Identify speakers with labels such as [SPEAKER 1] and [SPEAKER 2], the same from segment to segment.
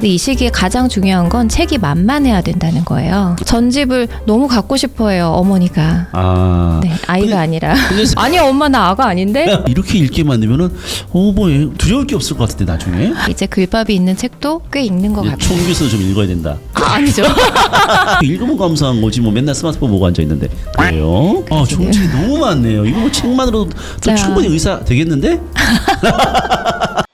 [SPEAKER 1] 근데 이 시기에 가장 중요한 건 책이 만만해야 된다는 거예요. 전집을 너무 갖고 싶어해요, 어머니가.
[SPEAKER 2] 아.
[SPEAKER 1] 네, 아이가 아니라.
[SPEAKER 2] 근데
[SPEAKER 1] 아니, 엄마 나 아가 아닌데?
[SPEAKER 2] 이렇게 읽게 만들면은 어뭐 두려울 게 없을 것 같은데 나중에
[SPEAKER 1] 이제 글밥이 있는 책도 꽤 읽는 것 같아요.
[SPEAKER 2] 총기서 좀 읽어야 된다.
[SPEAKER 1] 아, 아니죠.
[SPEAKER 2] 읽으면 감사한 거지 뭐 맨날 스마트폰 보고 앉아 있는데 그래요? 아 종책이 너무 많네요. 이거 뭐 책만으로도 또
[SPEAKER 1] 자.
[SPEAKER 2] 충분히 의사 되겠는데?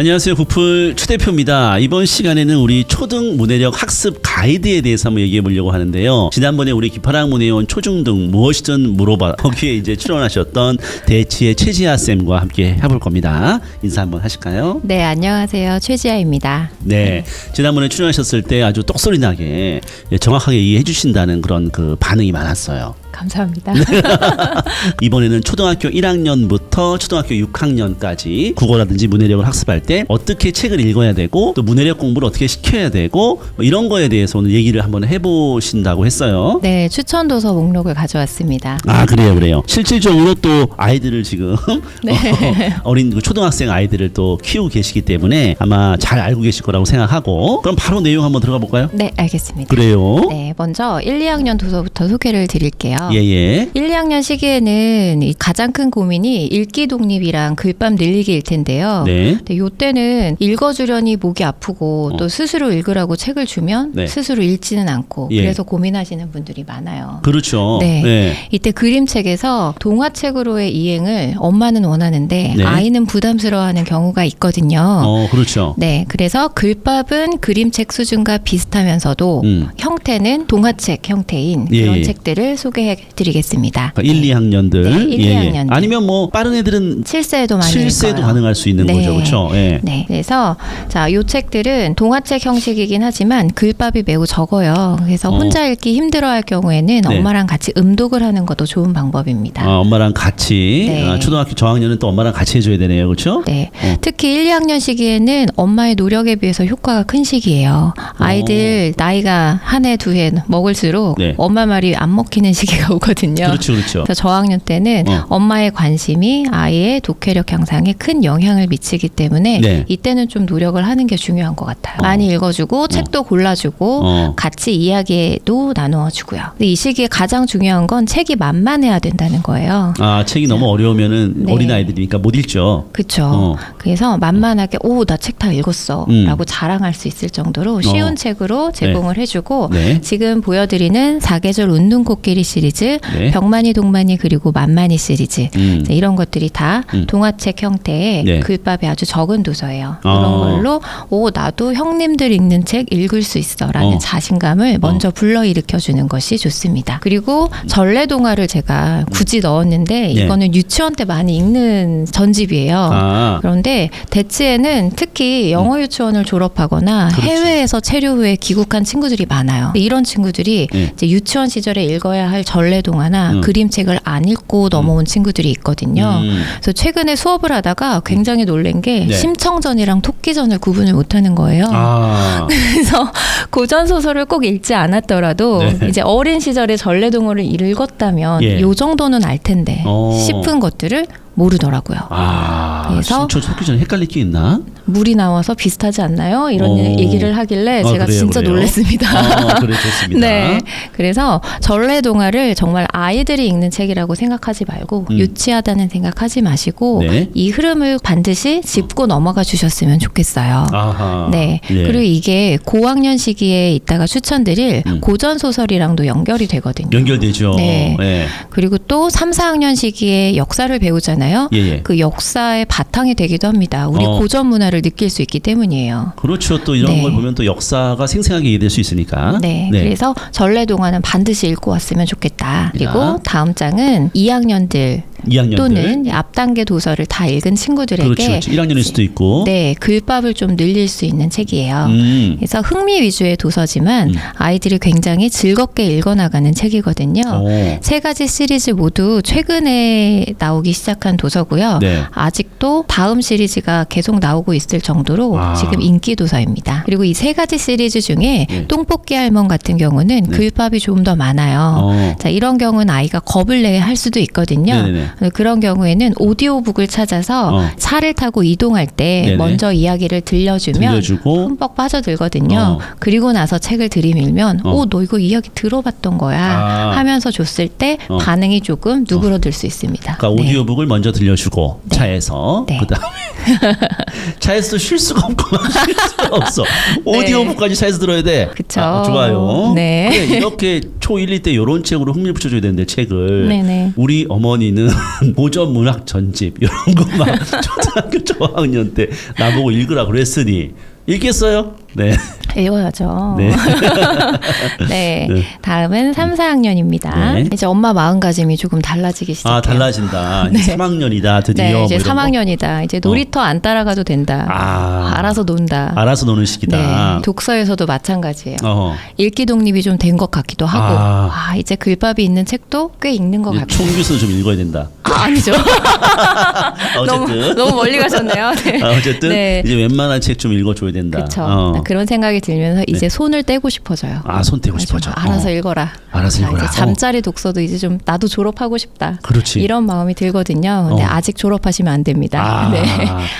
[SPEAKER 2] 안녕하세요. 부풀 추 대표입니다. 이번 시간에는 우리 초등 문해력 학습 가이드에 대해서 한번 얘기해 보려고 하는데요. 지난번에 우리 기파랑 문해원 초중등 무엇이든 물어봐 거기에 이제 출연하셨던 대치의 최지아 쌤과 함께 해볼 겁니다. 인사 한번 하실까요?
[SPEAKER 1] 네, 안녕하세요. 최지아입니다.
[SPEAKER 2] 네. 지난번에 출연하셨을 때 아주 똑소리 나게 정확하게 얘기해 주신다는 그런 그 반응이 많았어요.
[SPEAKER 1] 감사합니다.
[SPEAKER 2] 네. 이번에는 초등학교 1학년부터 초등학교 6학년까지 국어라든지 문해력을 학습할 때 어떻게 책을 읽어야 되고 또 문해력 공부를 어떻게 시켜야 되고 뭐 이런 거에 대해서 오늘 얘기를 한번 해보신다고 했어요.
[SPEAKER 1] 네, 추천 도서 목록을 가져왔습니다.
[SPEAKER 2] 아 그래요 그래요 실질적으로 또 아이들을 지금
[SPEAKER 1] 네.
[SPEAKER 2] 어, 린그 초등학생 아이들을 또 키우고 계시기 때문에 아마 잘 알고 계실 거라고 생각하고 그럼 바로 내용 한번 들어가 볼까요?
[SPEAKER 1] 네, 알겠습니다.
[SPEAKER 2] 그래요
[SPEAKER 1] 네, 먼저 1, 2학년 도서부터 소개를 드릴게요.
[SPEAKER 2] 예예
[SPEAKER 1] 1, 2학년 시기에는 이 가장 큰 고민이 읽기 독립이랑 글밤 늘리기일 텐데요.
[SPEAKER 2] 네
[SPEAKER 1] 근데 요때는 읽어주려니 목이 아프고
[SPEAKER 2] 어.
[SPEAKER 1] 또 스스로 읽으라고 책을 주면
[SPEAKER 2] 네.
[SPEAKER 1] 스스로 읽지는 않고
[SPEAKER 2] 예.
[SPEAKER 1] 그래서 고민하시는 분들이 많아요.
[SPEAKER 2] 그렇죠
[SPEAKER 1] 네.
[SPEAKER 2] 네.
[SPEAKER 1] 이때 그림책에서 동화책으로의 이행을 엄마는 원하는데
[SPEAKER 2] 네.
[SPEAKER 1] 아이는 부담스러워하는 경우가 있거든요.
[SPEAKER 2] 어 그렇죠
[SPEAKER 1] 네, 그래서 글밥은 그림책 수준과 비슷하면서도
[SPEAKER 2] 음.
[SPEAKER 1] 형태는 동화책 형태인
[SPEAKER 2] 예,
[SPEAKER 1] 그런
[SPEAKER 2] 예.
[SPEAKER 1] 책들을 소개해 드리겠습니다.
[SPEAKER 2] 그러니까 1, 2학년들
[SPEAKER 1] 네, 1, 2학년들.
[SPEAKER 2] 아니면 뭐 빠른 애들은
[SPEAKER 1] 7세도 많이
[SPEAKER 2] 7세도
[SPEAKER 1] 읽어요.
[SPEAKER 2] 가능할 수 있는
[SPEAKER 1] 네.
[SPEAKER 2] 거죠 그렇죠 예.
[SPEAKER 1] 네, 그래서 자, 요 책들은 동화책 형식이긴 하지만 글밥이 매우 적어요. 그래서
[SPEAKER 2] 어.
[SPEAKER 1] 혼자 읽기 힘들어 할 경우에는
[SPEAKER 2] 네.
[SPEAKER 1] 엄마랑 같이 음독을 하는 것도 좋은 방법입니다.
[SPEAKER 2] 아, 엄마랑 같이
[SPEAKER 1] 네.
[SPEAKER 2] 아, 초등학교 저학년은 또 엄마랑 같이 해줘야 되네요 그렇죠
[SPEAKER 1] 네.
[SPEAKER 2] 어.
[SPEAKER 1] 특히 1, 2학년 시기에는 엄마의 노력에 비해서 효과가 큰 시기예요. 아이들 나이가 한 해, 두 해 먹을수록
[SPEAKER 2] 네.
[SPEAKER 1] 엄마 말이 안 먹히는 시기가 오거든요.
[SPEAKER 2] 그렇죠 그렇죠
[SPEAKER 1] 그래서 저학년 때는
[SPEAKER 2] 어.
[SPEAKER 1] 엄마의 관심이 아이의 독해력 향상에 큰 영향을 미치기 때문에
[SPEAKER 2] 네.
[SPEAKER 1] 이때는 좀 노력을 하는 게 중요한 것 같아요.
[SPEAKER 2] 어.
[SPEAKER 1] 많이 읽어주고 책도 골라주고
[SPEAKER 2] 어.
[SPEAKER 1] 같이 이야기도 나누어주고요. 근데 이 시기에 가장 중요한 건 책이 만만해야 된다는 거예요.
[SPEAKER 2] 아 책이 너무 어려우면은
[SPEAKER 1] 네.
[SPEAKER 2] 어린 아이들이니까 못 읽죠
[SPEAKER 1] 그쵸.
[SPEAKER 2] 어.
[SPEAKER 1] 그래서 만만하게, 오, 나 책 다 읽었어.
[SPEAKER 2] 음.
[SPEAKER 1] 라고 자랑할 수 있을 정도로 쉬운
[SPEAKER 2] 어.
[SPEAKER 1] 책으로 제공을 해주고,
[SPEAKER 2] 네.
[SPEAKER 1] 지금 보여드리는 사계절 웃는 코끼리 시리즈,
[SPEAKER 2] 네.
[SPEAKER 1] 병만이 동만이 그리고 만만이 시리즈.
[SPEAKER 2] 음.
[SPEAKER 1] 이런 것들이 다
[SPEAKER 2] 음.
[SPEAKER 1] 동화책 형태의
[SPEAKER 2] 네.
[SPEAKER 1] 글밥이 아주 적은 도서예요.
[SPEAKER 2] 아.
[SPEAKER 1] 이런 걸로 오 나도 형님들 읽는 책 읽을 수 있어라는
[SPEAKER 2] 어.
[SPEAKER 1] 자신감을 먼저 불러일으켜 주는 것이 좋습니다. 그리고 전래 동화를 제가 굳이 넣었는데
[SPEAKER 2] 네.
[SPEAKER 1] 이거는 유치원 때 많이 읽는 전집이에요.
[SPEAKER 2] 아
[SPEAKER 1] 그런데 대치에는 특히 영어 유치원을 졸업하거나
[SPEAKER 2] 그렇지.
[SPEAKER 1] 해외에서 체류 후에 귀국한 친구들이 많아요. 이런 친구들이
[SPEAKER 2] 네.
[SPEAKER 1] 이제 유치원 시절에 읽어야 할 전 래동화나
[SPEAKER 2] 음.
[SPEAKER 1] 그림책을 안 읽고 넘어온 친구들이 있거든요.
[SPEAKER 2] 음.
[SPEAKER 1] 그래서 최근에 수업을 하다가 굉장히 놀란 게
[SPEAKER 2] 네.
[SPEAKER 1] 심청전이랑 토끼전을 구분을 못하는 거예요.
[SPEAKER 2] 아
[SPEAKER 1] 그래서 고전 소설을 꼭 읽지 않았더라도
[SPEAKER 2] 네.
[SPEAKER 1] 이제 어린 시절에 전래동화를 읽었다면
[SPEAKER 2] 예.
[SPEAKER 1] 요 정도는 알 텐데
[SPEAKER 2] 어.
[SPEAKER 1] 싶은 것들을 모르더라고요.
[SPEAKER 2] 아,
[SPEAKER 1] 그래서-
[SPEAKER 2] 신초 속기 전에 헷갈릴 게 있나?
[SPEAKER 1] 물이 나와서 비슷하지 않나요? 이런
[SPEAKER 2] 어.
[SPEAKER 1] 얘기를 하길래
[SPEAKER 2] 아,
[SPEAKER 1] 제가
[SPEAKER 2] 그래요,
[SPEAKER 1] 진짜
[SPEAKER 2] 그래요?
[SPEAKER 1] 놀랐습니다.
[SPEAKER 2] 아, 그래 좋습니다.
[SPEAKER 1] 네. 그래서 전래동화를 정말 아이들이 읽는 책이라고 생각하지 말고
[SPEAKER 2] 음.
[SPEAKER 1] 유치하다는 생각하지 마시고
[SPEAKER 2] 네.
[SPEAKER 1] 이 흐름을 반드시 짚고 넘어가 주셨으면 좋겠어요.
[SPEAKER 2] 아하.
[SPEAKER 1] 네.
[SPEAKER 2] 예.
[SPEAKER 1] 그리고 이게 고학년 시기에 이따가 추천드릴
[SPEAKER 2] 음.
[SPEAKER 1] 고전 소설이랑도 연결이 되거든요.
[SPEAKER 2] 연결되죠.
[SPEAKER 1] 네.
[SPEAKER 2] 예.
[SPEAKER 1] 그리고 또 3, 4학년 시기에 역사를 배우잖아요.
[SPEAKER 2] 예, 예.
[SPEAKER 1] 그 역사의 바탕이 되기도 합니다. 우리
[SPEAKER 2] 어.
[SPEAKER 1] 고전 문화를 느낄 수 있기 때문이에요.
[SPEAKER 2] 그렇죠. 또 이런
[SPEAKER 1] 네.
[SPEAKER 2] 걸 보면 또 역사가 생생하게 이해될 수 있으니까.
[SPEAKER 1] 네, 그래서 전래동화는 반드시 읽고 왔으면 좋겠다. 그리고
[SPEAKER 2] 야.
[SPEAKER 1] 다음 장은 2학년들
[SPEAKER 2] 2학년들.
[SPEAKER 1] 또는 앞 단계 도서를 다 읽은 친구들에게
[SPEAKER 2] 그렇죠. 그렇죠. 1학년일 수도 있고.
[SPEAKER 1] 네 글밥을 좀 늘릴 수 있는 책이에요.
[SPEAKER 2] 음.
[SPEAKER 1] 그래서 흥미 위주의 도서지만
[SPEAKER 2] 음.
[SPEAKER 1] 아이들이 굉장히 즐겁게 읽어 나가는 책이거든요.
[SPEAKER 2] 오.
[SPEAKER 1] 세 가지 시리즈 모두 최근에 나오기 시작한 도서고요.
[SPEAKER 2] 네.
[SPEAKER 1] 아직도 다음 시리즈가 계속 나오고 있을 정도로
[SPEAKER 2] 아.
[SPEAKER 1] 지금 인기 도서입니다. 그리고 이 세 가지 시리즈 중에
[SPEAKER 2] 네.
[SPEAKER 1] 똥뽑기 할멈 같은 경우는
[SPEAKER 2] 네.
[SPEAKER 1] 글밥이 좀 더 많아요.
[SPEAKER 2] 어.
[SPEAKER 1] 자, 이런 경우는 아이가 겁을 내야 할 수도 있거든요.
[SPEAKER 2] 네네네.
[SPEAKER 1] 그런 경우에는 오디오북을 찾아서
[SPEAKER 2] 어.
[SPEAKER 1] 차를 타고 이동할 때
[SPEAKER 2] 네네.
[SPEAKER 1] 먼저 이야기를 들려주면
[SPEAKER 2] 들려주고
[SPEAKER 1] 흠뻑 빠져들거든요.
[SPEAKER 2] 어.
[SPEAKER 1] 그리고 나서 책을 들이밀면
[SPEAKER 2] 어.
[SPEAKER 1] 어, 너 이거 이야기 들어봤던 거야
[SPEAKER 2] 아.
[SPEAKER 1] 하면서 줬을 때
[SPEAKER 2] 어.
[SPEAKER 1] 반응이 조금 누그러들 수 있습니다.
[SPEAKER 2] 그러니까
[SPEAKER 1] 네.
[SPEAKER 2] 오디오북을 먼저 들려주고 차에서
[SPEAKER 1] 네.
[SPEAKER 2] 그다음에 차에서 쉴 수가 없구만 쉴 수가 없어 오디오북까지 차에서 들어야 돼.
[SPEAKER 1] 네. 그쵸.
[SPEAKER 2] 아, 좋아요.
[SPEAKER 1] 네.
[SPEAKER 2] 그래, 이렇게 초 1, 2때 이런 책으로 흥미를 붙여줘야 되는데 책을
[SPEAKER 1] 네네.
[SPEAKER 2] 우리 어머니는 고전 문학 전집 이런 거 막 초등학교 저학년 때 나보고 읽으라 그랬으니 읽겠어요? 네.
[SPEAKER 1] 읽어야죠.
[SPEAKER 2] 네.
[SPEAKER 1] 네.
[SPEAKER 2] 네.
[SPEAKER 1] 다음은 3, 4학년입니다.
[SPEAKER 2] 네.
[SPEAKER 1] 이제 엄마 마음가짐이 조금 달라지기 시작해요.
[SPEAKER 2] 아 달라진다.
[SPEAKER 1] 네.
[SPEAKER 2] 이제 3학년이다 드디어.
[SPEAKER 1] 네,
[SPEAKER 2] 뭐
[SPEAKER 1] 이제
[SPEAKER 2] 거.
[SPEAKER 1] 3학년이다. 이제 놀이터 안 따라가도 된다.
[SPEAKER 2] 아.
[SPEAKER 1] 알아서 논다.
[SPEAKER 2] 알아서 노는 시기다.
[SPEAKER 1] 네, 독서에서도 마찬가지예요.
[SPEAKER 2] 어허.
[SPEAKER 1] 읽기 독립이 좀 된 것 같기도 하고,
[SPEAKER 2] 아.
[SPEAKER 1] 아, 이제 글밥이 있는 책도 꽤 읽는 것 같고.
[SPEAKER 2] 총규수도 좀 읽어야 된다.
[SPEAKER 1] 아, 아니죠. 너무,
[SPEAKER 2] 어쨌든.
[SPEAKER 1] 너무 멀리 가셨네요. 네.
[SPEAKER 2] 아, 어쨌든
[SPEAKER 1] 네.
[SPEAKER 2] 이제 웬만한 책 좀 읽어줘야 된다.
[SPEAKER 1] 그렇죠.
[SPEAKER 2] 어.
[SPEAKER 1] 그런 생각이 들면서 이제 손을 떼고 싶어져요.
[SPEAKER 2] 아, 손 떼고
[SPEAKER 1] 좀
[SPEAKER 2] 싶어져.
[SPEAKER 1] 알아서
[SPEAKER 2] 어.
[SPEAKER 1] 읽어라.
[SPEAKER 2] 알아서
[SPEAKER 1] 자,
[SPEAKER 2] 읽어라.
[SPEAKER 1] 이제 잠자리 독서도 이제 좀 나도 졸업하고 싶다.
[SPEAKER 2] 그렇지.
[SPEAKER 1] 이런 마음이 들거든요. 근데
[SPEAKER 2] 어.
[SPEAKER 1] 아직 졸업하시면 안 됩니다.
[SPEAKER 2] 아.
[SPEAKER 1] 네.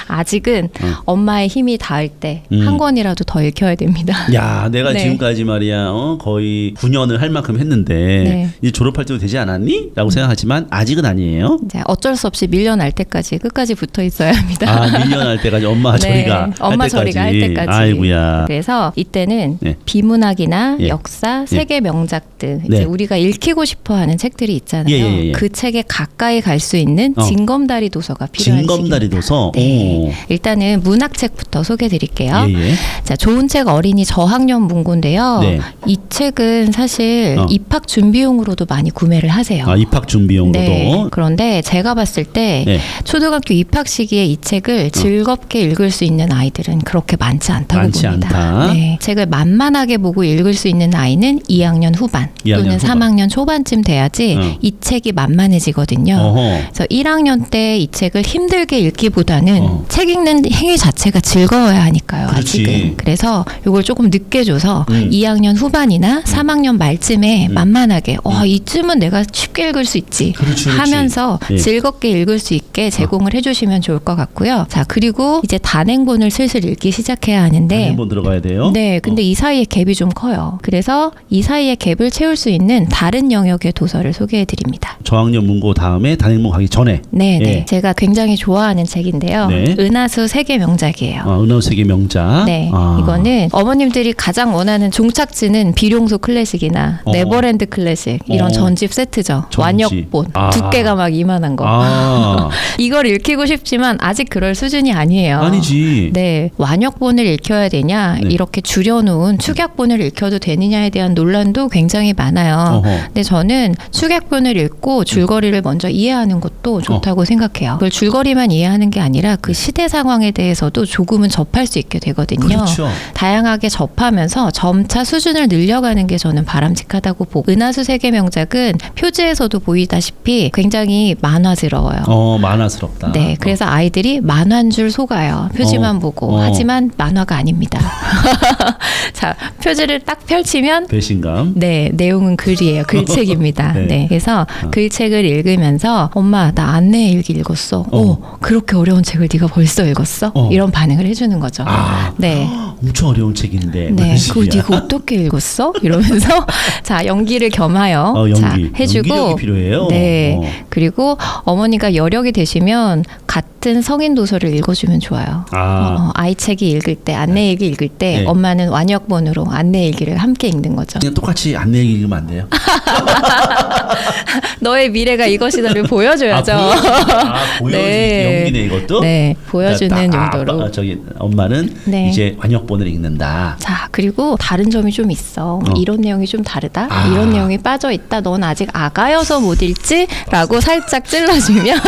[SPEAKER 1] 아직은
[SPEAKER 2] 어.
[SPEAKER 1] 엄마의 힘이 닿을 때한
[SPEAKER 2] 음.
[SPEAKER 1] 권이라도 더 읽혀야 됩니다.
[SPEAKER 2] 야, 내가
[SPEAKER 1] 네.
[SPEAKER 2] 지금까지 말이야, 어, 거의 9년을 할 만큼 했는데
[SPEAKER 1] 네.
[SPEAKER 2] 이제 졸업할 때도 되지 않았니? 라고 생각하지만 아직은 아니에요.
[SPEAKER 1] 이제 어쩔 수 없이 밀려날 때까지 끝까지 붙어 있어야 합니다.
[SPEAKER 2] 아, 밀려날 때까지 엄마 저리가 할
[SPEAKER 1] 엄마
[SPEAKER 2] 때까지.
[SPEAKER 1] 저리가 할 때까지.
[SPEAKER 2] 아이고야.
[SPEAKER 1] 그래서 이때는
[SPEAKER 2] 네.
[SPEAKER 1] 비문학이나
[SPEAKER 2] 예.
[SPEAKER 1] 역사, 세계 명작 등 이제
[SPEAKER 2] 네.
[SPEAKER 1] 우리가 읽히고 싶어하는 책들이 있잖아요.
[SPEAKER 2] 예, 예, 예.
[SPEAKER 1] 그 책에 가까이 갈 수 있는
[SPEAKER 2] 어.
[SPEAKER 1] 징검다리 도서가 필요한
[SPEAKER 2] 징검다리
[SPEAKER 1] 시기입니다.
[SPEAKER 2] 도서.
[SPEAKER 1] 네. 일단은 문학책부터 소개드릴게요.
[SPEAKER 2] 오. 예, 예.
[SPEAKER 1] 자, 좋은 책 어린이 저학년 문고인데요.
[SPEAKER 2] 네.
[SPEAKER 1] 이 책은 사실
[SPEAKER 2] 어.
[SPEAKER 1] 입학 준비용으로도 많이 구매를 하세요.
[SPEAKER 2] 아, 입학 준비용으로도.
[SPEAKER 1] 네. 그런데 제가 봤을 때
[SPEAKER 2] 네.
[SPEAKER 1] 초등학교 입학 시기에 이 책을 즐겁게 읽을 수 있는 아이들은 그렇게 많지 않다고
[SPEAKER 2] 많지
[SPEAKER 1] 봅니다.
[SPEAKER 2] 않다.
[SPEAKER 1] 네. 책을 만만하게 보고 읽을 수 있는 아이는 2학년 후반
[SPEAKER 2] 2학년
[SPEAKER 1] 또는
[SPEAKER 2] 후반.
[SPEAKER 1] 3학년 초반쯤 돼야지
[SPEAKER 2] 어.
[SPEAKER 1] 이 책이 만만해지거든요.
[SPEAKER 2] 어허.
[SPEAKER 1] 그래서 1학년 때 이 책을 힘들게 읽기보다는
[SPEAKER 2] 어.
[SPEAKER 1] 책 읽는 행위 자체가 즐거워야 하니까요.
[SPEAKER 2] 그렇지.
[SPEAKER 1] 아직은. 그래서 이걸 조금 늦게 줘서
[SPEAKER 2] 음.
[SPEAKER 1] 2학년 후반이나 3학년 말쯤에 만만하게 어 이쯤은 내가 쉽게 읽을 수 있지
[SPEAKER 2] 그렇지, 그렇지.
[SPEAKER 1] 하면서
[SPEAKER 2] 예.
[SPEAKER 1] 즐겁게 읽을 수 있게 제공을 해주시면 좋을 것 같고요. 자 그리고 이제 단행본을 슬슬 읽기 시작해야 하는데
[SPEAKER 2] 한번 들어가야 돼요.
[SPEAKER 1] 네, 근데
[SPEAKER 2] 어.
[SPEAKER 1] 이 사이에 갭이 좀 커요. 그래서 이 사이에 갭을 채울 수 있는 다른 영역의 도서를 소개해 드립니다.
[SPEAKER 2] 저학년 문고 다음에 단행본 가기 전에
[SPEAKER 1] 네,
[SPEAKER 2] 예.
[SPEAKER 1] 네. 제가 굉장히 좋아하는 책인데요.
[SPEAKER 2] 네.
[SPEAKER 1] 은하수 세계 명작이에요.
[SPEAKER 2] 어, 은하세계 명작.
[SPEAKER 1] 네,
[SPEAKER 2] 아.
[SPEAKER 1] 이거는 어머님들이 가장 원하는 종착지는 비룡소 클래식이나
[SPEAKER 2] 어.
[SPEAKER 1] 네버랜드 클래식 이런
[SPEAKER 2] 어.
[SPEAKER 1] 전집 세트죠.
[SPEAKER 2] 전집.
[SPEAKER 1] 완역본
[SPEAKER 2] 아.
[SPEAKER 1] 두께가 막 이만한 거.
[SPEAKER 2] 아,
[SPEAKER 1] 이걸 읽히고 싶지만 아직 그럴 수준이 아니에요.
[SPEAKER 2] 아니지.
[SPEAKER 1] 네, 완역본을 읽혀야 되냐,
[SPEAKER 2] 네.
[SPEAKER 1] 이렇게 줄여놓은 축약본을 읽혀도 되느냐에 대한 논란도 굉장히 많아요.
[SPEAKER 2] 어허.
[SPEAKER 1] 근데 저는 축약본을 읽고 줄거리를 먼저 이해하는 것도 좋다고 생각해요. 그걸 줄거리만 이해하는 게 아니라 그 시대 상황에 대해서도 조금은 접할 수 있게 되거든요.
[SPEAKER 2] 그렇죠.
[SPEAKER 1] 다양하게 접하면서 점차 수준을 늘려가는 게 저는 바람직하다고 보고 은하수 세계 명작은 표지에서도 보이다시피 굉장히 만화스러워요.
[SPEAKER 2] 어, 만화스럽다.
[SPEAKER 1] 네, 그래서 아이들이 만화인 줄 속아요. 표지만
[SPEAKER 2] 어,
[SPEAKER 1] 보고.
[SPEAKER 2] 어.
[SPEAKER 1] 하지만 만화가 아닙니다. 자, 표지를 딱 펼치면
[SPEAKER 2] 배신감.
[SPEAKER 1] 네, 내용은 글이에요. 글책입니다.
[SPEAKER 2] 네.
[SPEAKER 1] 네. 그래서 글책을 읽으면서 엄마 나 안내 일기 읽었어.
[SPEAKER 2] 어.
[SPEAKER 1] 오, 그렇게 어려운 책을 네가 벌써 읽었어?
[SPEAKER 2] 어.
[SPEAKER 1] 이런 반응을 해주는 거죠.
[SPEAKER 2] 아,
[SPEAKER 1] 네.
[SPEAKER 2] 엄청 어려운 책인데.
[SPEAKER 1] 네, 그걸. 네가 어떻게 읽었어? 이러면서 자 연기를 겸하여
[SPEAKER 2] 어, 연기.
[SPEAKER 1] 자 해주고
[SPEAKER 2] 연기력이 필요해요.
[SPEAKER 1] 네
[SPEAKER 2] 어.
[SPEAKER 1] 그리고 어머니가 여력이 되시면 같은 성인 도서를 읽어주면 좋아요.
[SPEAKER 2] 아.
[SPEAKER 1] 어, 아이 책이 읽을 때 안내 일기 읽을 때
[SPEAKER 2] 네.
[SPEAKER 1] 엄마는 완역본으로 안내 일기를 함께 읽는 거죠.
[SPEAKER 2] 그냥 똑같이 안내 읽으면 안 돼요?
[SPEAKER 1] 너의 미래가 이것이다를 보여줘야죠.
[SPEAKER 2] 아, 보여주지. 아.
[SPEAKER 1] 네.
[SPEAKER 2] 연기네 이것도.
[SPEAKER 1] 네, 보여주는
[SPEAKER 2] 그러니까 딱, 아,
[SPEAKER 1] 용도로.
[SPEAKER 2] 아빠, 저기 엄마는
[SPEAKER 1] 네.
[SPEAKER 2] 이제 완역본을 읽는다.
[SPEAKER 1] 자, 그리고 다른 점이 좀 있어.
[SPEAKER 2] 어.
[SPEAKER 1] 이런 내용이 좀 다르다.
[SPEAKER 2] 아.
[SPEAKER 1] 이런 내용이 빠져 있다. 넌 아직 아가여서 못 읽지라고 살짝 찔러주면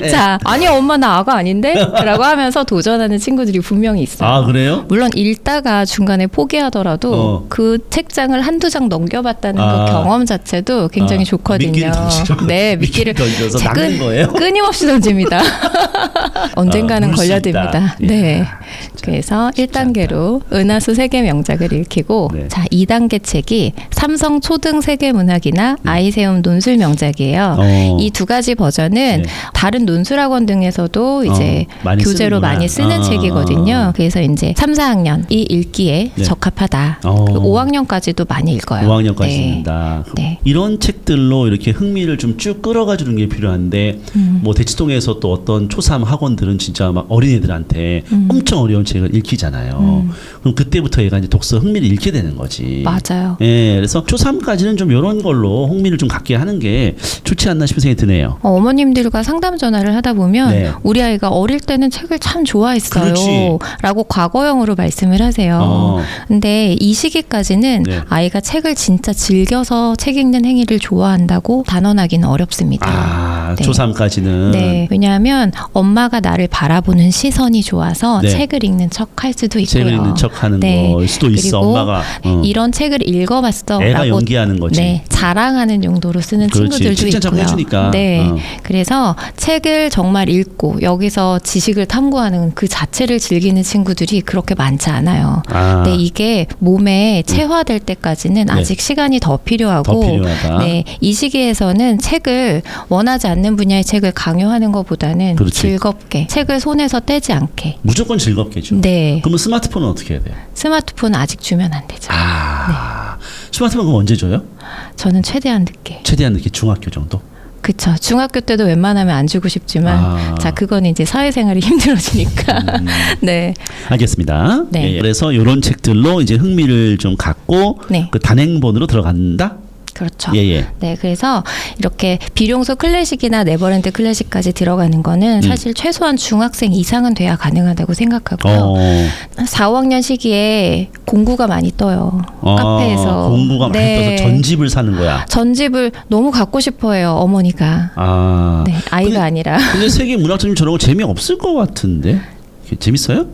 [SPEAKER 2] 네.
[SPEAKER 1] 자, 아니 엄마 나 아가 아닌데? 라고 하면서 도전하는 친구들이 분명히 있어요.
[SPEAKER 2] 아 그래요?
[SPEAKER 1] 물론 읽다가 중간에 포기하더라도
[SPEAKER 2] 어.
[SPEAKER 1] 그 책장을 한두 장 넘겨봤다는
[SPEAKER 2] 아.
[SPEAKER 1] 그 경험 마음 자체도 굉장히
[SPEAKER 2] 아,
[SPEAKER 1] 좋거든요. 네, 미끼를
[SPEAKER 2] 던져서
[SPEAKER 1] 자,
[SPEAKER 2] 낚는 거예요?
[SPEAKER 1] 끊임없이 던집니다. 언젠가는
[SPEAKER 2] 아, 물수
[SPEAKER 1] 걸려듭니다.
[SPEAKER 2] 있다.
[SPEAKER 1] 네.
[SPEAKER 2] 이야,
[SPEAKER 1] 그래서
[SPEAKER 2] 쉽지
[SPEAKER 1] 1단계로 은하수 세계 명작을 읽히고
[SPEAKER 2] 네.
[SPEAKER 1] 자, 2단계 책이 삼성 초등 세계 문학이나 아이세움 논술 명작이에요.
[SPEAKER 2] 어.
[SPEAKER 1] 이두 가지 버전은
[SPEAKER 2] 네.
[SPEAKER 1] 다른 논술학원 등에서도 이제
[SPEAKER 2] 어, 많이
[SPEAKER 1] 교재로
[SPEAKER 2] 쓰는구나.
[SPEAKER 1] 많이 쓰는
[SPEAKER 2] 아,
[SPEAKER 1] 책이거든요. 그래서 이제 3, 4학년 이 읽기에
[SPEAKER 2] 네.
[SPEAKER 1] 적합하다.
[SPEAKER 2] 어.
[SPEAKER 1] 5학년까지도 많이 읽어요.
[SPEAKER 2] 5학년까지
[SPEAKER 1] 네.
[SPEAKER 2] 읽는다.
[SPEAKER 1] 네.
[SPEAKER 2] 이런 책들로 이렇게 흥미를 좀 쭉 끌어가 주는 게 필요한데
[SPEAKER 1] 음.
[SPEAKER 2] 뭐 대치동에서 또 어떤 초3 학원들은 진짜 막 어린애들한테
[SPEAKER 1] 음.
[SPEAKER 2] 엄청 어려운 책을 읽히잖아요. 그럼 그때부터 얘가 이제 독서 흥미를 잃게 되는 거지.
[SPEAKER 1] 맞아요.
[SPEAKER 2] 예, 그래서 초3까지는 좀 이런 걸로 흥미를 좀 갖게 하는 게 좋지 않나 싶은 생각이 드네요.
[SPEAKER 1] 어, 어머님들과 상담 전화를 하다 보면
[SPEAKER 2] 네.
[SPEAKER 1] 우리 아이가 어릴 때는 책을 참 좋아했어요.
[SPEAKER 2] 그렇지.
[SPEAKER 1] 라고 과거형으로 말씀을 하세요.
[SPEAKER 2] 어.
[SPEAKER 1] 근데 이 시기까지는
[SPEAKER 2] 네.
[SPEAKER 1] 아이가 책을 진짜 즐겨서 책 읽는 행위를 좋아한다고 단언하기는 어렵습니다.
[SPEAKER 2] 아,
[SPEAKER 1] 네.
[SPEAKER 2] 초3까지는
[SPEAKER 1] 네. 왜냐하면 엄마가 나를 바라보는 시선이 좋아서
[SPEAKER 2] 네.
[SPEAKER 1] 책을 읽는 척 할 수도 있고요.
[SPEAKER 2] 책을 읽는 척 하는
[SPEAKER 1] 네.
[SPEAKER 2] 거일 수도 있어. 엄마가 어.
[SPEAKER 1] 이런 책을 읽어봤어.
[SPEAKER 2] 애가
[SPEAKER 1] 라고
[SPEAKER 2] 연기하는 거지.
[SPEAKER 1] 네, 자랑하는 용도로 쓰는
[SPEAKER 2] 그렇지.
[SPEAKER 1] 친구들도 있고요.
[SPEAKER 2] 해주니까.
[SPEAKER 1] 네,
[SPEAKER 2] 어.
[SPEAKER 1] 그래서 책을 정말 읽고 여기서 지식을 탐구하는 그 자체를 즐기는 친구들이 그렇게 많지 않아요.
[SPEAKER 2] 아,
[SPEAKER 1] 네, 이게 몸에 체화될 때까지는
[SPEAKER 2] 네.
[SPEAKER 1] 아직 시간이 더 필요하고,
[SPEAKER 2] 더 필요하다.
[SPEAKER 1] 네, 이 시기에서는 책을 원하지 않는 분야의 책을 강요하는 것보다는
[SPEAKER 2] 그렇지.
[SPEAKER 1] 즐겁게 책을 손에서 떼지 않게.
[SPEAKER 2] 무조건 즐겁겠죠.
[SPEAKER 1] 네,
[SPEAKER 2] 그러면 스마트폰은 어떻게 해야 돼요?
[SPEAKER 1] 스마트폰 아직 주면 안 되죠.
[SPEAKER 2] 아, 스마트폰 그럼 언제 줘요?
[SPEAKER 1] 저는 최대한 늦게.
[SPEAKER 2] 최대한 이렇게 중학교 정도?
[SPEAKER 1] 그쵸. 중학교 때도 웬만하면 안 주고 싶지만,
[SPEAKER 2] 아.
[SPEAKER 1] 자, 그건 이제 사회생활이 힘들어지니까.
[SPEAKER 2] 음.
[SPEAKER 1] 네.
[SPEAKER 2] 알겠습니다.
[SPEAKER 1] 네.
[SPEAKER 2] 예, 예. 그래서 이런 책들로 이제 흥미를 좀 갖고
[SPEAKER 1] 네.
[SPEAKER 2] 그 단행본으로 들어간다.
[SPEAKER 1] 그렇죠.
[SPEAKER 2] 예, 예.
[SPEAKER 1] 네, 그래서 이렇게 비룡소 클래식이나 네버랜드 클래식까지 들어가는 거는
[SPEAKER 2] 음.
[SPEAKER 1] 사실 최소한 중학생 이상은 돼야 가능하다고 생각하고요.
[SPEAKER 2] 어,
[SPEAKER 1] 4, 5학년 시기에 공구가 많이 떠요.
[SPEAKER 2] 어,
[SPEAKER 1] 카페에서.
[SPEAKER 2] 공부가 많이
[SPEAKER 1] 네.
[SPEAKER 2] 떠서 전집을 사는 거야.
[SPEAKER 1] 전집을 너무 갖고 싶어해요, 어머니가.
[SPEAKER 2] 아,
[SPEAKER 1] 네, 아이가
[SPEAKER 2] 근데-
[SPEAKER 1] 아니라.
[SPEAKER 2] 근데 세계 문학적인 저런 거 재미 없을 것 같은데 재밌어요?